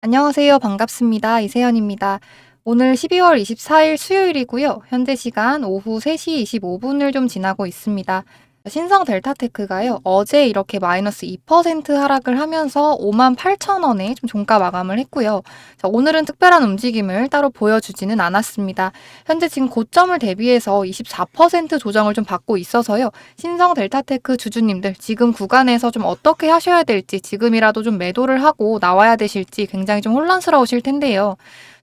안녕하세요. 반갑습니다. 이세연입니다. 오늘 12월 24일 수요일이고요. 현재 시간 오후 3시 25분을 좀 지나고 있습니다. 신성 델타테크가요. 어제 이렇게 마이너스 2% 하락을 하면서 58,000원에 좀 종가 마감을 했고요. 자, 오늘은 특별한 움직임을 따로 보여주지는 않았습니다. 현재 지금 고점을 대비해서 24% 조정을 좀 받고 있어서요. 신성 델타테크 주주님들 지금 구간에서 좀 어떻게 하셔야 될지 지금이라도 좀 매도를 하고 나와야 되실지 굉장히 좀 혼란스러우실 텐데요.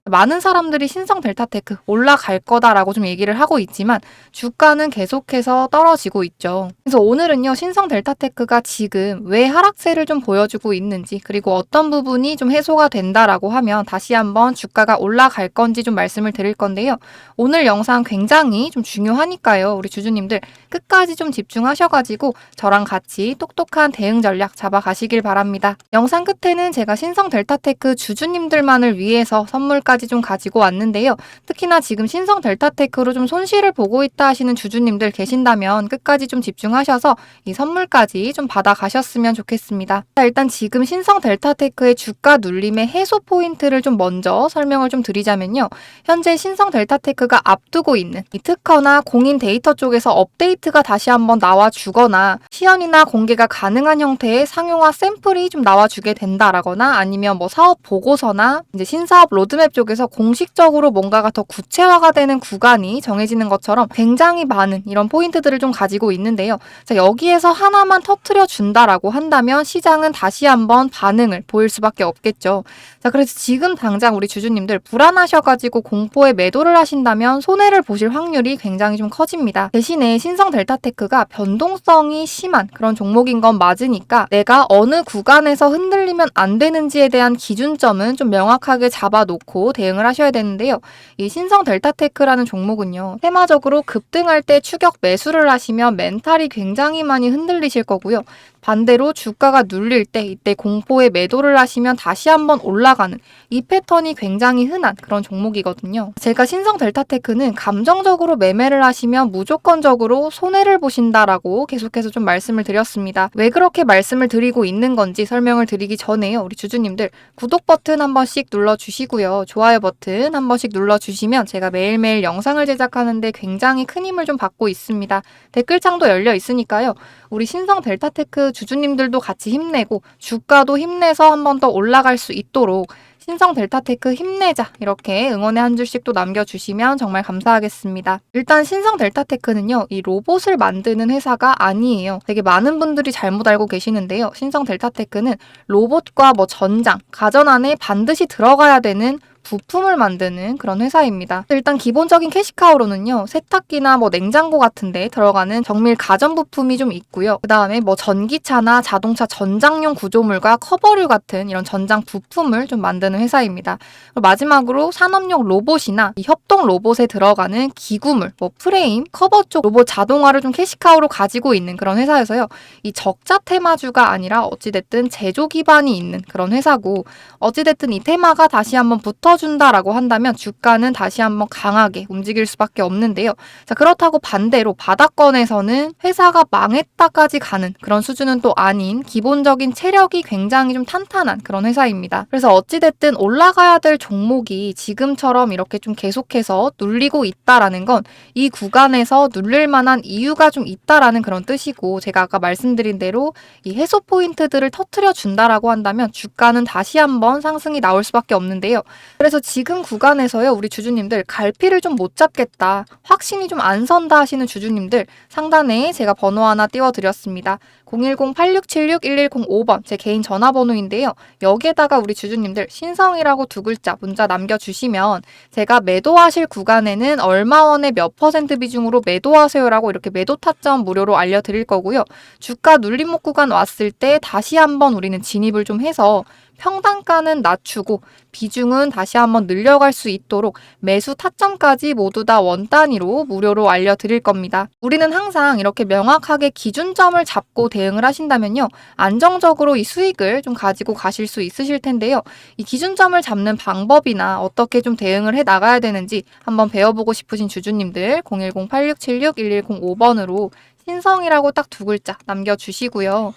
많은 사람들이 신성 델타테크 올라갈 거다라고 좀 얘기를 하고 있지만 주가는 계속해서 떨어지고 있죠. 그래서 오늘은요, 신성 델타테크가 지금 왜 하락세를 좀 보여주고 있는지, 그리고 어떤 부분이 좀 해소가 된다라고 하면 다시 한번 주가가 올라갈 건지 좀 말씀을 드릴 건데요. 오늘 영상 굉장히 좀 중요하니까요. 우리 주주님들 끝까지 좀 집중하셔가지고 저랑 같이 똑똑한 대응 전략 잡아가시길 바랍니다. 영상 끝에는 제가 신성 델타테크 주주님들만을 위해서 선물까지 좀 가지고 왔는데요. 특히나 지금 신성 델타테크로 좀 손실을 보고 있다 하시는 주주님들 계신다면 끝까지 좀 집중하셔서 이 선물까지 좀 받아가셨으면 좋겠습니다. 자, 일단 지금 신성 델타테크의 주가 눌림의 해소 포인트를 좀 먼저 설명을 좀 드리자면요. 현재 신성 델타테크가 앞두고 있는 이 특허나 공인 데이터 쪽에서 업데이트가 다시 한번 나와 주거나 시연이나 공개가 가능한 형태의 상용화 샘플이 좀 나와 주게 된다라거나 아니면 뭐 사업 보고서나 이제 신사업 로드맵 쪽 에서 공식적으로 뭔가가 더 구체화가 되는 구간이 정해지는 것처럼 굉장히 많은 이런 포인트들을 좀 가지고 있는데요. 자, 여기에서 하나만 터트려 준다라고 한다면 시장은 다시 한번 반응을 보일 수밖에 없겠죠. 자, 그래서 지금 당장 우리 주주님들 불안하셔가지고 공포에 매도를 하신다면 손해를 보실 확률이 굉장히 좀 커집니다. 대신에 신성 델타테크가 변동성이 심한 그런 종목인 건 맞으니까 내가 어느 구간에서 흔들리면 안 되는지에 대한 기준점은 좀 명확하게 잡아놓고 대응을 하셔야 되는데요. 이 신성 델타테크라는 종목은요. 테마적으로 급등할 때 추격 매수를 하시면 멘탈이 굉장히 많이 흔들리실 거고요. 반대로 주가가 눌릴 때 이때 공포에 매도를 하시면 다시 한번 올라가는 이 패턴이 굉장히 흔한 그런 종목이거든요. 제가 신성 델타테크는 감정적으로 매매를 하시면 무조건적으로 손해를 보신다라고 계속해서 좀 말씀을 드렸습니다. 왜 그렇게 말씀을 드리고 있는 건지 설명을 드리기 전에요. 우리 주주님들 구독 버튼 한 번씩 눌러주시고요. 좋아요 버튼 한 번씩 눌러주시면 제가 매일매일 영상을 제작하는데 굉장히 큰 힘을 좀 받고 있습니다. 댓글창도 열려 있으니까요. 우리 신성 델타테크 주주님들도 같이 힘내고 주가도 힘내서 한 번 더 올라갈 수 있도록 신성 델타테크 힘내자 이렇게 응원의 한 줄씩 또 남겨주시면 정말 감사하겠습니다. 일단 신성 델타테크는요 이 로봇을 만드는 회사가 아니에요. 되게 많은 분들이 잘못 알고 계시는데요. 신성 델타테크는 로봇과 뭐 전장, 가전 안에 반드시 들어가야 되는 부품을 만드는 그런 회사입니다. 일단 기본적인 캐시카우로는요, 세탁기나 뭐 냉장고 같은 데 들어가는 정밀 가전 부품이 좀 있고요. 그 다음에 뭐 전기차나 자동차 전장용 구조물과 커버류 같은 이런 전장 부품을 좀 만드는 회사입니다. 마지막으로 산업용 로봇이나 이 협동 로봇에 들어가는 기구물, 뭐 프레임, 커버 쪽 로봇 자동화를 좀 캐시카우로 가지고 있는 그런 회사여서요. 이 적자 테마주가 아니라 어찌됐든 제조 기반이 있는 그런 회사고 어찌됐든 이 테마가 다시 한번 붙어 준다라고 한다면 주가는 다시 한번 강하게 움직일 수밖에 없는데요. 자, 그렇다고 반대로 바닥권에서는 회사가 망했다까지 가는 그런 수준은 또 아닌 기본적인 체력이 굉장히 좀 탄탄한 그런 회사입니다. 그래서 어찌됐든 올라가야 될 종목이 지금처럼 이렇게 좀 계속해서 눌리고 있다라는 건 이 구간에서 눌릴 만한 이유가 좀 있다라는 그런 뜻이고 제가 아까 말씀드린 대로 이 해소 포인트들을 터트려 준다라고 한다면 주가는 다시 한번 상승이 나올 수밖에 없는데요. 그래서 지금 구간에서요, 우리 주주님들 갈피를 좀 못 잡겠다, 확신이 좀 안 선다 하시는 주주님들 상단에 제가 번호 하나 띄워드렸습니다. 010-8676-1105번 제 개인 전화번호인데요. 여기에다가 우리 주주님들 신성이라고 두 글자 문자 남겨주시면 제가 매도하실 구간에는 얼마 원의 몇 퍼센트 비중으로 매도하세요라고 이렇게 매도 타점 무료로 알려드릴 거고요. 주가 눌림목 구간 왔을 때 다시 한번 우리는 진입을 좀 해서 평단가는 낮추고 비중은 다시 한번 늘려갈 수 있도록 매수 타점까지 모두 다 원 단위로 무료로 알려드릴 겁니다. 우리는 항상 이렇게 명확하게 기준점을 잡고 대응을 하신다면요. 안정적으로 이 수익을 좀 가지고 가실 수 있으실 텐데요. 이 기준점을 잡는 방법이나 어떻게 좀 대응을 해 나가야 되는지 한번 배워보고 싶으신 주주님들 010-8676-1105번으로 신성이라고 딱 두 글자 남겨주시고요.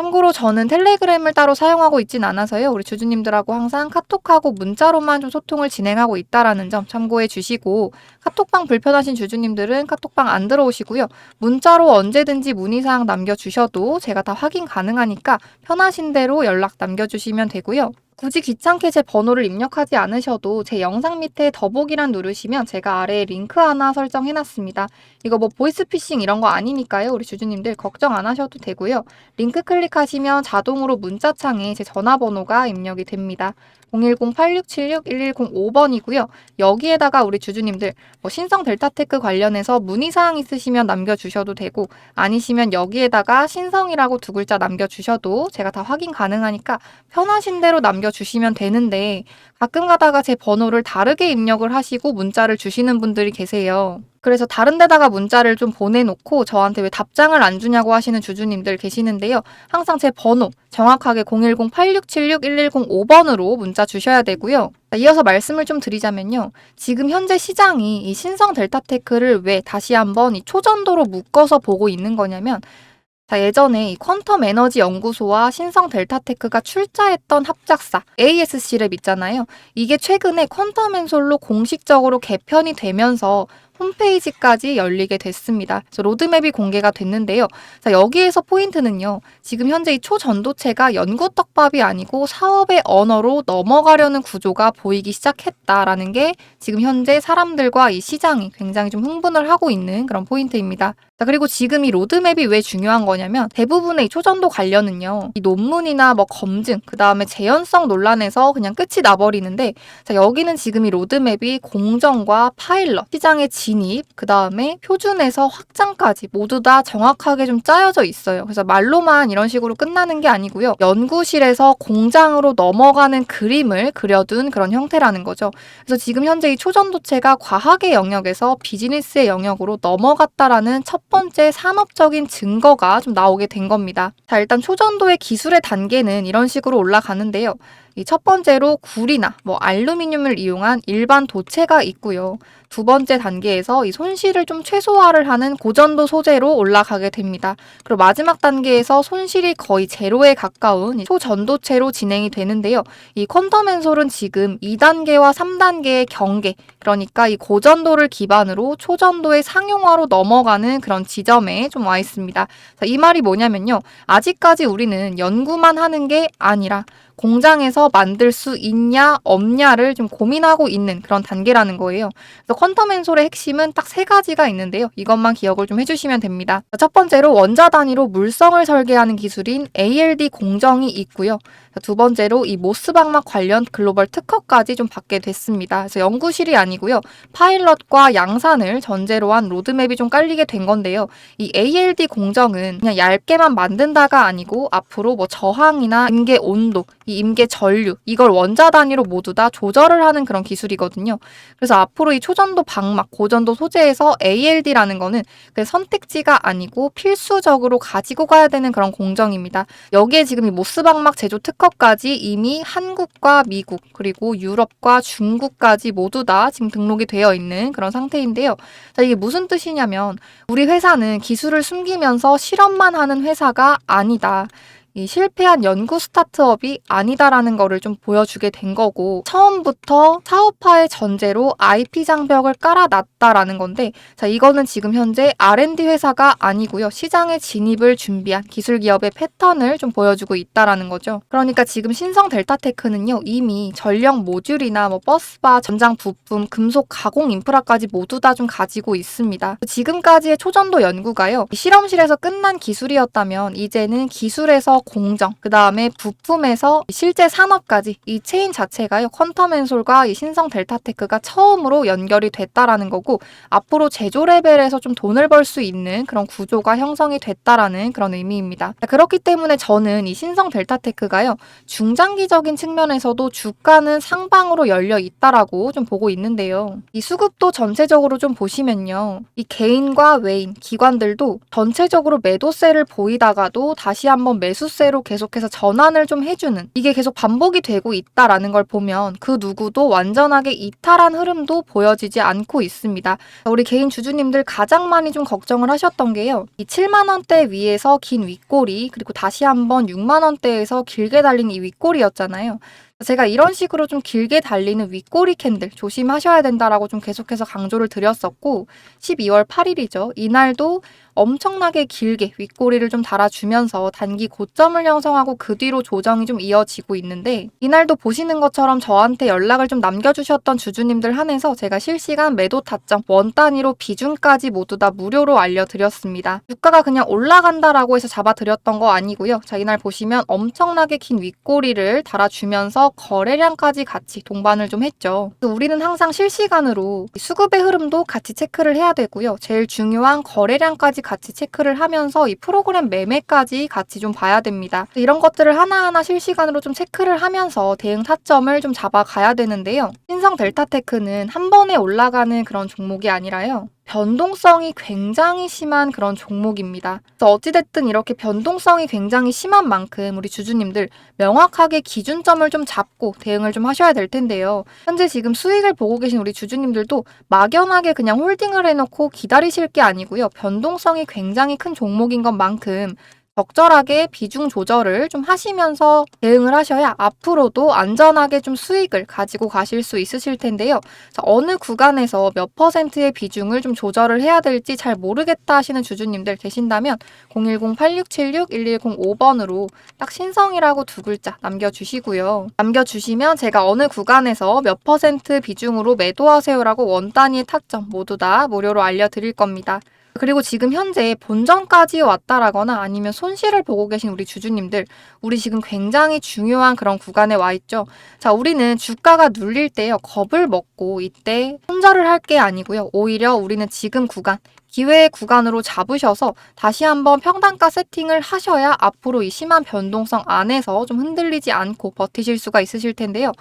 참고로 저는 텔레그램을 따로 사용하고 있진 않아서요. 우리 주주님들하고 항상 카톡하고 문자로만 좀 소통을 진행하고 있다라는 점 참고해 주시고 카톡방 불편하신 주주님들은 카톡방 안 들어오시고요. 문자로 언제든지 문의사항 남겨주셔도 제가 다 확인 가능하니까 편하신 대로 연락 남겨주시면 되고요. 굳이 귀찮게 제 번호를 입력하지 않으셔도 제 영상 밑에 더보기란 누르시면 제가 아래에 링크 하나 설정해놨습니다. 이거 뭐 보이스피싱 이런 거 아니니까요. 우리 주주님들 걱정 안 하셔도 되고요. 링크 클릭하시면 자동으로 문자창에 제 전화번호가 입력이 됩니다. 010-8676-1105번이고요. 여기에다가 우리 주주님들 뭐 신성 델타테크 관련해서 문의사항 있으시면 남겨주셔도 되고 아니시면 여기에다가 신성이라고 두 글자 남겨주셔도 제가 다 확인 가능하니까 편하신 대로 남겨주시면 되는데 가끔 가다가 제 번호를 다르게 입력을 하시고 문자를 주시는 분들이 계세요. 그래서 다른 데다가 문자를 좀 보내놓고 저한테 왜 답장을 안 주냐고 하시는 주주님들 계시는데요. 항상 제 번호 정확하게 010-8676-1105번으로 문자 주셔야 되고요. 자, 이어서 말씀을 좀 드리자면요. 지금 현재 시장이 이 신성 델타테크를 왜 다시 한번 이 초전도로 묶어서 보고 있는 거냐면 자, 예전에 이 퀀텀 에너지 연구소와 신성 델타테크가 출자했던 합작사 ASC랩 있잖아요. 이게 최근에 퀀텀 엔솔로 공식적으로 개편이 되면서 홈페이지까지 열리게 됐습니다. 로드맵이 공개가 됐는데요. 자, 여기에서 포인트는요. 지금 현재 이 초전도체가 연구 떡밥이 아니고 사업의 언어로 넘어가려는 구조가 보이기 시작했다라는 게 지금 현재 사람들과 이 시장이 굉장히 좀 흥분을 하고 있는 그런 포인트입니다. 자, 그리고 지금 이 로드맵이 왜 중요한 거냐면 대부분의 이 초전도 관련은요. 이 논문이나 뭐 검증, 그 다음에 재현성 논란에서 그냥 끝이 나버리는데 자, 여기는 지금 이 로드맵이 공정과 파일럿, 시장의 진입, 그 다음에 표준에서 확장까지 모두 다 정확하게 좀 짜여져 있어요. 그래서 말로만 이런 식으로 끝나는 게 아니고요. 연구실에서 공장으로 넘어가는 그림을 그려둔 그런 형태라는 거죠. 그래서 지금 현재 이 초전도체가 과학의 영역에서 비즈니스의 영역으로 넘어갔다라는 첫 번째 산업적인 증거가 좀 나오게 된 겁니다. 자, 일단 초전도의 기술의 단계는 이런 식으로 올라가는데요. 이 첫 번째로 구리나 뭐 알루미늄을 이용한 일반 도체가 있고요. 두 번째 단계에서 이 손실을 좀 최소화를 하는 고전도 소재로 올라가게 됩니다. 그리고 마지막 단계에서 손실이 거의 제로에 가까운 이 초전도체로 진행이 되는데요. 이 퀀텀 엔솔은 지금 2단계와 3단계의 경계, 그러니까 이 고전도를 기반으로 초전도의 상용화로 넘어가는 그런 지점에 좀 와 있습니다. 자, 이 말이 뭐냐면요. 아직까지 우리는 연구만 하는 게 아니라 공장에서 만들 수 있냐 없냐를 좀 고민하고 있는 그런 단계라는 거예요. 그래서 퀀텀 엔솔의 핵심은 딱 세 가지가 있는데요. 이것만 기억을 좀 해주시면 됩니다. 첫 번째로 원자 단위로 물성을 설계하는 기술인 ALD 공정이 있고요. 두 번째로 이 모스 방막 관련 글로벌 특허까지 좀 받게 됐습니다. 그래서 연구실이 아 니고요. 파일럿과 양산을 전제로 한 로드맵이 좀 깔리게 된 건데요. 이 ALD 공정은 그냥 얇게만 만든다가 아니고 앞으로 뭐 저항이나 임계 온도, 이 임계 전류 이걸 원자 단위로 모두 다 조절을 하는 그런 기술이거든요. 그래서 앞으로 이 초전도 방막, 고전도 소재에서 ALD라는 거는 그 선택지가 아니고 필수적으로 가지고 가야 되는 그런 공정입니다. 여기에 지금 이 모스 방막 제조 특허까지 이미 한국과 미국 그리고 유럽과 중국까지 모두 다 지금 등록이 되어 있는 그런 상태인데요. 자, 이게 무슨 뜻이냐면 우리 회사는 기술을 숨기면서 실험만 하는 회사가 아니다. 이 실패한 연구 스타트업이 아니다라는 거를 좀 보여주게 된 거고 처음부터 사업화의 전제로 IP 장벽을 깔아놨다라는 건데 자 이거는 지금 현재 R&D 회사가 아니고요 시장에 진입을 준비한 기술 기업의 패턴을 좀 보여주고 있다라는 거죠. 그러니까 지금 신성 델타테크는요 이미 전력 모듈이나 뭐 버스바 전장 부품 금속 가공 인프라까지 모두 다 좀 가지고 있습니다. 지금까지의 초전도 연구가요 실험실에서 끝난 기술이었다면 이제는 기술에서 공정, 그 다음에 부품에서 실제 산업까지 이 체인 자체가요, 퀀텀앤솔과 이 신성 델타테크가 처음으로 연결이 됐다라는 거고, 앞으로 제조 레벨에서 좀 돈을 벌 수 있는 그런 구조가 형성이 됐다라는 그런 의미입니다. 그렇기 때문에 저는 이 신성 델타테크가요, 중장기적인 측면에서도 주가는 상방으로 열려 있다라고 좀 보고 있는데요. 이 수급도 전체적으로 좀 보시면요. 이 개인과 외인, 기관들도 전체적으로 매도세를 보이다가도 다시 한번 매수 세로 계속해서 전환을 좀 해주는 이게 계속 반복이 되고 있다라는 걸 보면 그 누구도 완전하게 이탈한 흐름도 보여지지 않고 있습니다. 우리 개인 주주님들 가장 많이 좀 걱정을 하셨던 게요. 이 7만 원대 위에서 긴 윗꼬리 그리고 다시 한번 6만 원대에서 길게 달린 이 윗꼬리였잖아요. 제가 이런 식으로 좀 길게 달리는 윗꼬리 캔들 조심하셔야 된다라고 좀 계속해서 강조를 드렸었고 12월 8일이죠. 이날도 엄청나게 길게 윗꼬리를 좀 달아주면서 단기 고점을 형성하고 그 뒤로 조정이 좀 이어지고 있는데 이날도 보시는 것처럼 저한테 연락을 좀 남겨주셨던 주주님들 한해서 제가 실시간 매도 타점 원 단위로 비중까지 모두 다 무료로 알려드렸습니다. 주가가 그냥 올라간다라고 해서 잡아드렸던 거 아니고요. 자 이날 보시면 엄청나게 긴 윗꼬리를 달아주면 서 거래량까지 같이 동반을 좀 했죠. 우리는 항상 실시간으로 수급의 흐름도 같이 체크를 해야 되고요. 제일 중요한 거래량까지 같이 체크를 하면서 이 프로그램 매매까지 같이 좀 봐야 됩니다. 이런 것들을 하나하나 실시간으로 좀 체크를 하면서 대응 타점을 좀 잡아가야 되는데요. 신성 델타테크는 한 번에 올라가는 그런 종목이 아니라요. 변동성이 굉장히 심한 그런 종목입니다. 어찌됐든 이렇게 변동성이 굉장히 심한 만큼 우리 주주님들 명확하게 기준점을 좀 잡고 대응을 좀 하셔야 될 텐데요. 현재 지금 수익을 보고 계신 우리 주주님들도 막연하게 그냥 홀딩을 해놓고 기다리실 게 아니고요. 변동성이 굉장히 큰 종목인 것만큼 적절하게 비중 조절을 좀 하시면서 대응을 하셔야 앞으로도 안전하게 좀 수익을 가지고 가실 수 있으실 텐데요. 자, 어느 구간에서 몇 퍼센트의 비중을 좀 조절을 해야 될지 잘 모르겠다 하시는 주주님들 계신다면 010-8676-1105번으로 딱 신성이라고 두 글자 남겨주시고요. 남겨주시면 제가 어느 구간에서 몇 퍼센트 비중으로 매도하세요라고 원 단위의 타점 모두 다 무료로 알려드릴 겁니다. 그리고 지금 현재 본전까지 왔다라거나 아니면 손실을 보고 계신 우리 주주님들, 우리 지금 굉장히 중요한 그런 구간에 와 있죠. 자, 우리는 주가가 눌릴 때요, 겁을 먹고 이때 손절을 할 게 아니고요. 오히려 우리는 지금 구간, 기회의 구간으로 잡으셔서 다시 한번 평단가 세팅을 하셔야 앞으로 이 심한 변동성 안에서 좀 흔들리지 않고 버티실 수가 있으실 텐데요.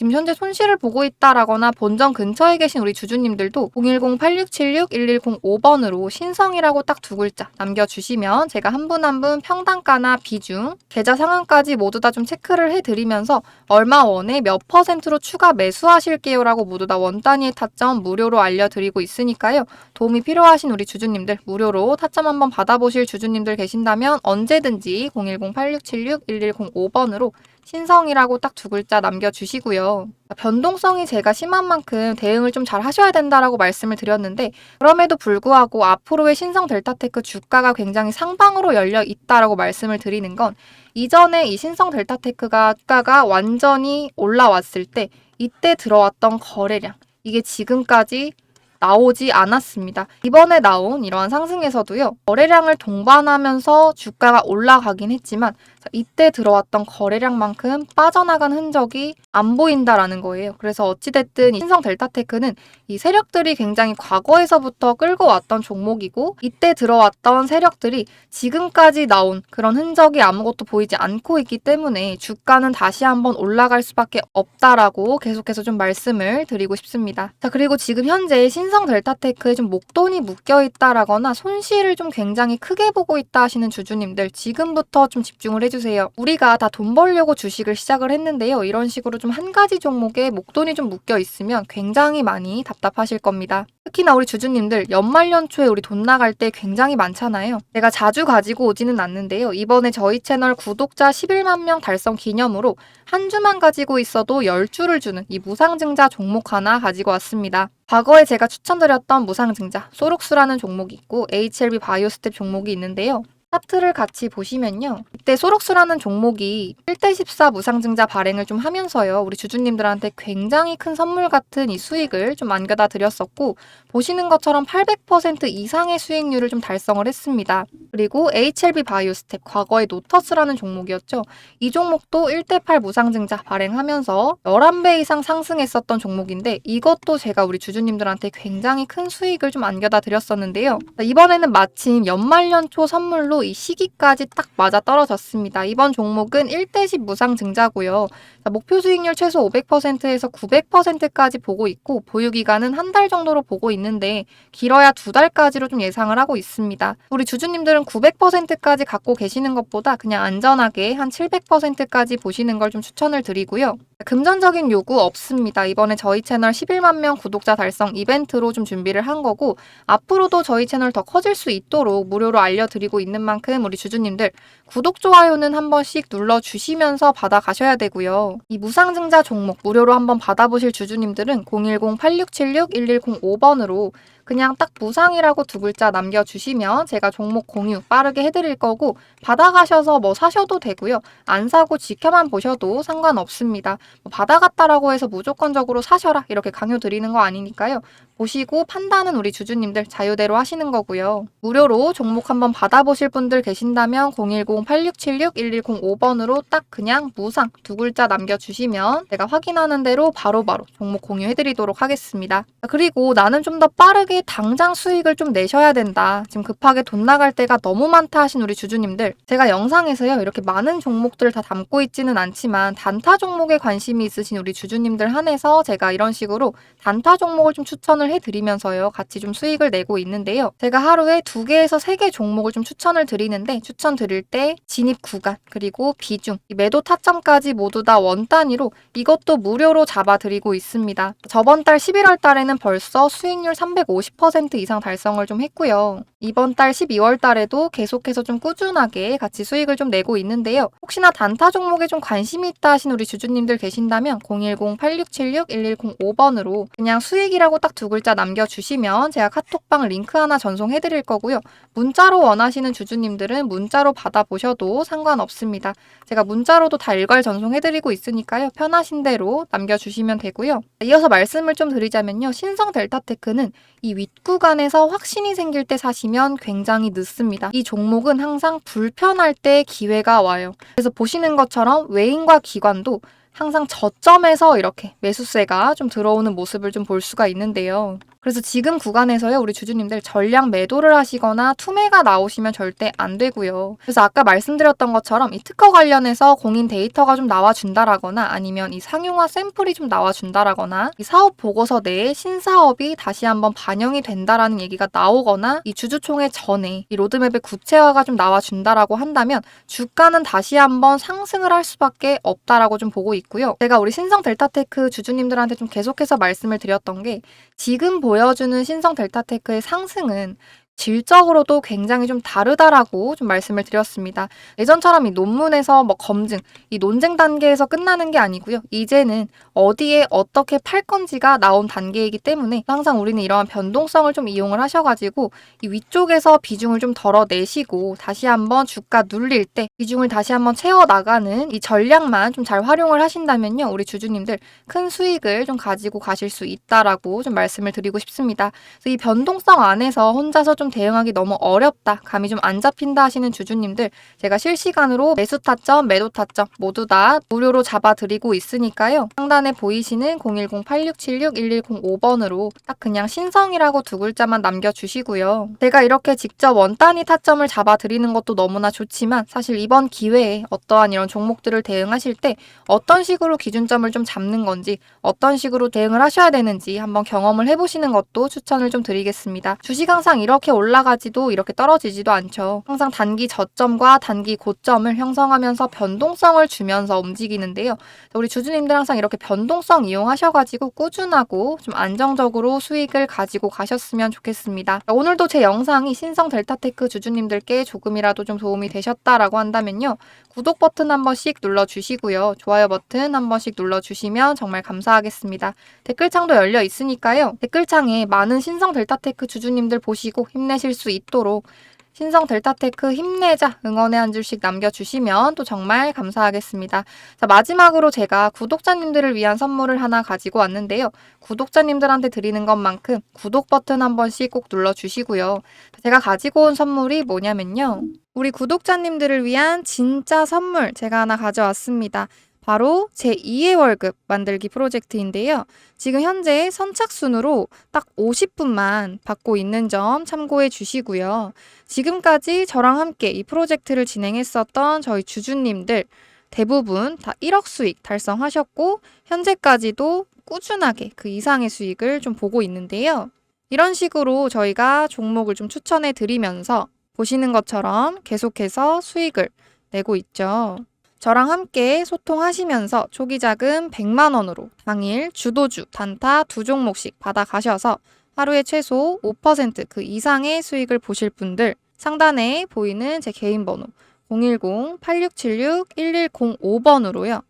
지금 현재 손실을 보고 있다라거나 본전 근처에 계신 우리 주주님들도 010-8676-1105번으로 신성이라고 딱 두 글자 남겨주시면 제가 한 분 한 분 평단가나 비중, 계좌 상황까지 모두 다 좀 체크를 해드리면서 얼마 원에 몇 퍼센트로 추가 매수하실게요라고 모두 다 원 단위의 타점 무료로 알려드리고 있으니까요. 도움이 필요하신 우리 주주님들 무료로 타점 한번 받아보실 주주님들 계신다면 언제든지 010-8676-1105번으로 신성이라고 딱 두 글자 남겨주시고요. 변동성이 제가 심한 만큼 대응을 좀 잘 하셔야 된다라고 말씀을 드렸는데 그럼에도 불구하고 앞으로의 신성 델타테크 주가가 굉장히 상방으로 열려 있다라고 말씀을 드리는 건 이전에 이 신성 델타테크가 주가가 완전히 올라왔을 때 이때 들어왔던 거래량 이게 지금까지 나오지 않았습니다. 이번에 나온 이러한 상승에서도요, 거래량을 동반하면서 주가가 올라가긴 했지만, 이때 들어왔던 거래량만큼 빠져나간 흔적이 안 보인다라는 거예요. 그래서 어찌됐든 신성 델타테크는 이 세력들이 굉장히 과거에서부터 끌고 왔던 종목이고, 이때 들어왔던 세력들이 지금까지 나온 그런 흔적이 아무것도 보이지 않고 있기 때문에 주가는 다시 한번 올라갈 수밖에 없다라고 계속해서 좀 말씀을 드리고 싶습니다. 자, 그리고 지금 현재 신 신성 델타테크에 좀 목돈이 묶여 있다라거나 손실을 좀 굉장히 크게 보고 있다 하시는 주주님들 지금부터 좀 집중을 해 주세요. 우리가 다 돈 벌려고 주식을 시작을 했는데요. 이런 식으로 좀 한 가지 종목에 목돈이 좀 묶여 있으면 굉장히 많이 답답하실 겁니다. 특히나 우리 주주님들 연말 연초에 우리 돈 나갈 때 굉장히 많잖아요. 제가 자주 가지고 오지는 않는데요. 이번에 저희 채널 구독자 11만 명 달성 기념으로 한 주만 가지고 있어도 10주를 주는 이 무상증자 종목 하나 가지고 왔습니다. 과거에 제가 추천드렸던 무상증자 소록수라는 종목이 있고 HLB 바이오스텝 종목이 있는데요. 차트를 같이 보시면요. 이때 소록스라는 종목이 1대14 무상증자 발행을 좀 하면서요. 우리 주주님들한테 굉장히 큰 선물 같은 이 수익을 좀 안겨다 드렸었고 보시는 것처럼 800% 이상의 수익률을 좀 달성을 했습니다. 그리고 HLB 바이오스텝 과거의 노터스라는 종목이었죠. 이 종목도 1대8 무상증자 발행하면서 11배 이상 상승했었던 종목인데 이것도 제가 우리 주주님들한테 굉장히 큰 수익을 좀 안겨다 드렸었는데요. 이번에는 마침 연말연초 선물로 이 시기까지 딱 맞아 떨어졌습니다. 이번 종목은 1대10 무상 증자고요. 목표 수익률 최소 500%에서 900%까지 보고 있고 보유 기간은 한 달 정도로 보고 있는데 길어야 두 달까지로 좀 예상을 하고 있습니다. 우리 주주님들은 900%까지 갖고 계시는 것보다 그냥 안전하게 한 700%까지 보시는 걸 좀 추천을 드리고요. 금전적인 요구 없습니다. 이번에 저희 채널 11만 명 구독자 달성 이벤트로 좀 준비를 한 거고 앞으로도 저희 채널 더 커질 수 있도록 무료로 알려드리고 있는 만큼 우리 주주님들 구독, 좋아요는 한 번씩 눌러 주시면서 받아 가셔야 되고요. 이 무상증자 종목 무료로 한번 받아보실 주주님들은 010-8676-1105번으로 그냥 딱 무상이라고 두 글자 남겨주시면 제가 종목 공유 빠르게 해드릴 거고 받아가셔서 뭐 사셔도 되고요. 안 사고 지켜만 보셔도 상관없습니다. 뭐 받아갔다라고 해서 무조건적으로 사셔라 이렇게 강요 드리는 거 아니니까요. 보시고 판단은 우리 주주님들 자유대로 하시는 거고요. 무료로 종목 한번 받아보실 분들 계신다면 010-8676-1105번으로 딱 그냥 무상 두 글자 남겨주시면 제가 확인하는 대로 바로 바로 종목 공유해드리도록 하겠습니다. 그리고 나는 좀 더 빠르게 당장 수익을 좀 내셔야 된다. 지금 급하게 돈 나갈 때가 너무 많다 하신 우리 주주님들 제가 영상에서요 이렇게 많은 종목들을 다 담고 있지는 않지만 단타 종목에 관심이 있으신 우리 주주님들 한해서 제가 이런 식으로 단타 종목을 좀 추천을 해드리면서요. 같이 좀 수익을 내고 있는데요. 제가 하루에 두 개에서 세 개 종목을 좀 추천을 드리는데 추천 드릴 때 진입 구간 그리고 비중 매도 타점까지 모두 다 원 단위로 이것도 무료로 잡아드리고 있습니다. 저번 달 11월 달에는 벌써 수익률 350% 이상 달성을 좀 했고요. 이번 달 12월 달에도 계속해서 좀 꾸준하게 같이 수익을 좀 내고 있는데요. 혹시나 단타 종목에 좀 관심이 있다 하신 우리 주주님들 계신다면 010-8676-1105번으로 그냥 수익이라고 딱 두 글자 남겨주시면 제가 카톡방 링크 하나 전송해 드릴 거고요. 문자로 원하시는 주주님들은 문자로 받아보셔도 상관없습니다. 제가 문자로도 다 일괄 전송해 드리고 있으니까요. 편하신 대로 남겨주시면 되고요. 이어서 말씀을 좀 드리자면요. 신성 델타테크는 이 윗구간에서 확신이 생길 때 사시면 굉장히 늦습니다. 이 종목은 항상 불편할 때 기회가 와요. 그래서 보시는 것처럼 외인과 기관도 항상 저점에서 이렇게 매수세가 좀 들어오는 모습을 좀 볼 수가 있는데요. 그래서 지금 구간에서요, 우리 주주님들 전량 매도를 하시거나 투매가 나오시면 절대 안 되고요. 그래서 아까 말씀드렸던 것처럼 이 특허 관련해서 공인 데이터가 좀 나와준다라거나 아니면 이 상용화 샘플이 좀 나와준다라거나 이 사업 보고서 내에 신사업이 다시 한번 반영이 된다라는 얘기가 나오거나 이 주주총회 전에 이 로드맵의 구체화가 좀 나와준다라고 한다면 주가는 다시 한번 상승을 할 수밖에 없다라고 좀 보고 있고요. 제가 우리 신성 델타테크 주주님들한테 좀 계속해서 말씀을 드렸던 게 지금 보 여주는 신성 델타테크의 상승은 질적으로도 굉장히 좀 다르다라고 좀 말씀을 드렸습니다. 예전처럼 이 논문에서 뭐 검증, 이 논쟁 단계에서 끝나는 게 아니고요. 이제는 어디에 어떻게 팔 건지가 나온 단계이기 때문에 항상 우리는 이러한 변동성을 좀 이용을 하셔가지고 이 위쪽에서 비중을 좀 덜어내시고 다시 한번 주가 눌릴 때 비중을 다시 한번 채워 나가는 이 전략만 좀 잘 활용을 하신다면요. 우리 주주님들 큰 수익을 좀 가지고 가실 수 있다라고 좀 말씀을 드리고 싶습니다. 이 변동성 안에서 혼자서 좀 대응하기 너무 어렵다, 감이 좀 안 잡힌다 하시는 주주님들 제가 실시간으로 매수 타점, 매도 타점 모두 다 무료로 잡아드리고 있으니까요. 상단에 보이시는 010-8676-1105번으로 딱 그냥 신성이라고 두 글자만 남겨주시고요. 제가 이렇게 직접 원단위 타점을 잡아드리는 것도 너무나 좋지만 사실 이번 기회에 어떠한 이런 종목들을 대응하실 때 어떤 식으로 기준점을 좀 잡는 건지 어떤 식으로 대응을 하셔야 되는지 한번 경험을 해보시는 것도 추천을 좀 드리겠습니다. 주식 항상 이렇게 올라가지도 이렇게 떨어지지도 않죠. 항상 단기 저점과 단기 고점을 형성하면서 변동성을 주면서 움직이는데요. 우리 주주님들 항상 이렇게 변 동성 이용하셔가지고 꾸준하고 좀 안정적으로 수익을 가지고 가셨으면 좋겠습니다. 오늘도 제 영상이 신성 델타테크 주주님들께 조금이라도 좀 도움이 되셨다라고 한다면요. 구독 버튼 한 번씩 눌러주시고요. 좋아요 버튼 한 번씩 눌러주시면 정말 감사하겠습니다. 댓글창도 열려 있으니까요. 댓글창에 많은 신성 델타테크 주주님들 보시고 힘내실 수 있도록 신성 델타테크 힘내자 응원의 한 줄씩 남겨주시면 또 정말 감사하겠습니다. 자, 마지막으로 제가 구독자님들을 위한 선물을 하나 가지고 왔는데요. 구독자님들한테 드리는 것만큼 구독 버튼 한 번씩 꼭 눌러주시고요. 제가 가지고 온 선물이 뭐냐면요. 우리 구독자님들을 위한 진짜 선물 제가 하나 가져왔습니다. 바로 제2의 월급 만들기 프로젝트인데요. 지금 현재 선착순으로 딱 50분만 받고 있는 점 참고해 주시고요. 지금까지 저랑 함께 이 프로젝트를 진행했었던 저희 주주님들 대부분 다 1억 수익 달성하셨고 현재까지도 꾸준하게 그 이상의 수익을 좀 보고 있는데요. 이런 식으로 저희가 종목을 좀 추천해 드리면서 보시는 것처럼 계속해서 수익을 내고 있죠. 저랑 함께 소통하시면서 초기 자금 100만 원으로 당일 주도주, 단타 두 종목씩 받아 가셔서 하루에 최소 5%그 이상의 수익을 보실 분들 상단에 보이는 제 개인 번호 010-8676-1105번으로요.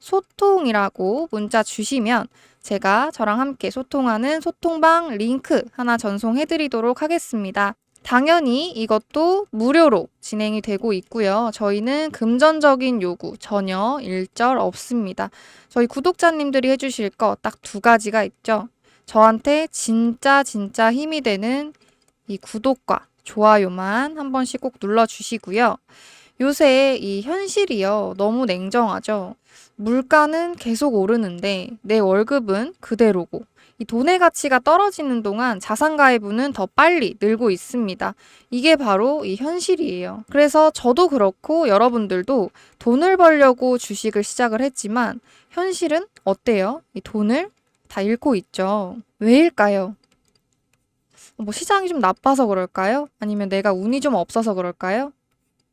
소통이라고 문자 주시면 제가 저랑 함께 소통하는 소통방 링크 하나 전송해 드리도록 하겠습니다. 당연히 이것도 무료로 진행이 되고 있고요. 저희는 금전적인 요구 전혀 일절 없습니다. 저희 구독자님들이 해주실 거 딱 두 가지가 있죠. 저한테 진짜 진짜 힘이 되는 이 구독과 좋아요만 한 번씩 꼭 눌러주시고요. 요새 이 현실이요. 너무 냉정하죠. 물가는 계속 오르는데 내 월급은 그대로고 이 돈의 가치가 떨어지는 동안 자산 가입은 더 빨리 늘고 있습니다. 이게 바로 이 현실이에요. 그래서 저도 그렇고 여러분들도 돈을 벌려고 주식을 시작을 했지만 현실은 어때요? 이 돈을 다 잃고 있죠. 왜일까요? 뭐 시장이 좀 나빠서 그럴까요? 아니면 내가 운이 좀 없어서 그럴까요?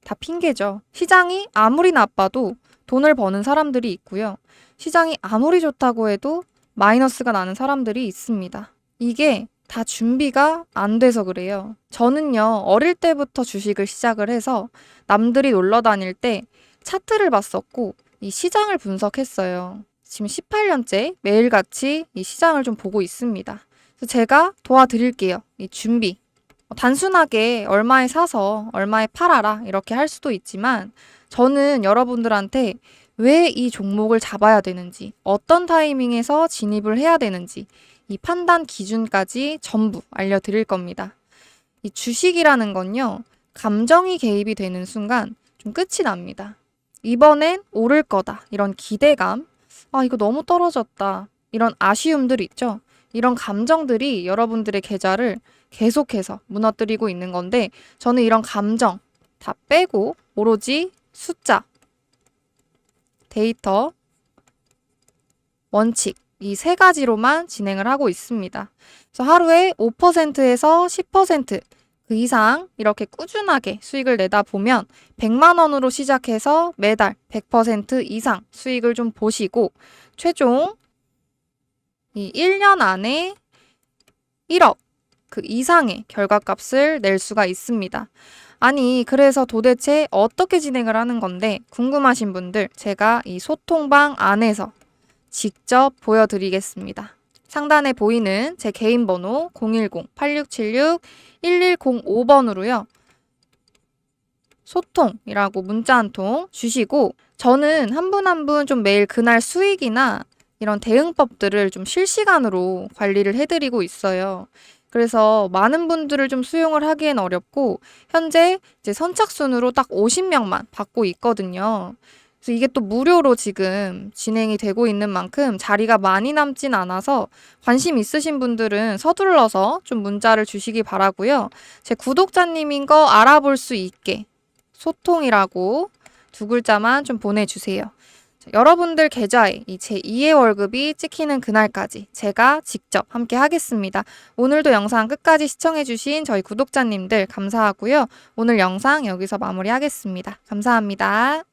다 핑계죠. 시장이 아무리 나빠도 돈을 버는 사람들이 있고요. 시장이 아무리 좋다고 해도 마이너스가 나는 사람들이 있습니다. 이게 다 준비가 안 돼서 그래요. 저는요, 어릴 때부터 주식을 시작을 해서 남들이 놀러 다닐 때 차트를 봤었고, 이 시장을 분석했어요. 지금 18년째 매일같이 이 시장을 좀 보고 있습니다. 그래서 제가 도와드릴게요. 이 준비. 단순하게 얼마에 사서 얼마에 팔아라 이렇게 할 수도 있지만 저는 여러분들한테 왜 이 종목을 잡아야 되는지, 어떤 타이밍에서 진입을 해야 되는지, 이 판단 기준까지 전부 알려드릴 겁니다. 이 주식이라는 건요, 감정이 개입이 되는 순간 좀 끝이 납니다. 이번엔 오를 거다. 이런 기대감. 아, 이거 너무 떨어졌다. 이런 아쉬움들 있죠? 이런 감정들이 여러분들의 계좌를 계속해서 무너뜨리고 있는 건데, 저는 이런 감정 다 빼고 오로지 숫자, 데이터, 원칙 이 세 가지로만 진행을 하고 있습니다. 그래서 하루에 5%에서 10%그 이상 이렇게 꾸준하게 수익을 내다 보면 100만 원으로 시작해서 매달 100% 이상 수익을 좀 보시고 최종 이 1년 안에 1억 그 이상의 결과값을 낼 수가 있습니다. 아니, 그래서 도대체 어떻게 진행을 하는 건데 궁금하신 분들 제가 이 소통방 안에서 직접 보여드리겠습니다. 상단에 보이는 제 개인 번호 010-8676-1105번으로요. 소통이라고 문자 한 통 주시고 저는 한 분 한 분 좀 매일 그날 수익이나 이런 대응법들을 좀 실시간으로 관리를 해드리고 있어요. 그래서 많은 분들을 좀 수용을 하기엔 어렵고 현재 이제 선착순으로 딱 50명만 받고 있거든요. 그래서 이게 또 무료로 지금 진행이 되고 있는 만큼 자리가 많이 남진 않아서 관심 있으신 분들은 서둘러서 좀 문자를 주시기 바라고요. 제 구독자님인 거 알아볼 수 있게 소통이라고 두 글자만 좀 보내주세요. 여러분들 계좌에 이 제2의 월급이 찍히는 그날까지 제가 직접 함께 하겠습니다. 오늘도 영상 끝까지 시청해주신 저희 구독자님들 감사하고요. 오늘 영상 여기서 마무리하겠습니다. 감사합니다.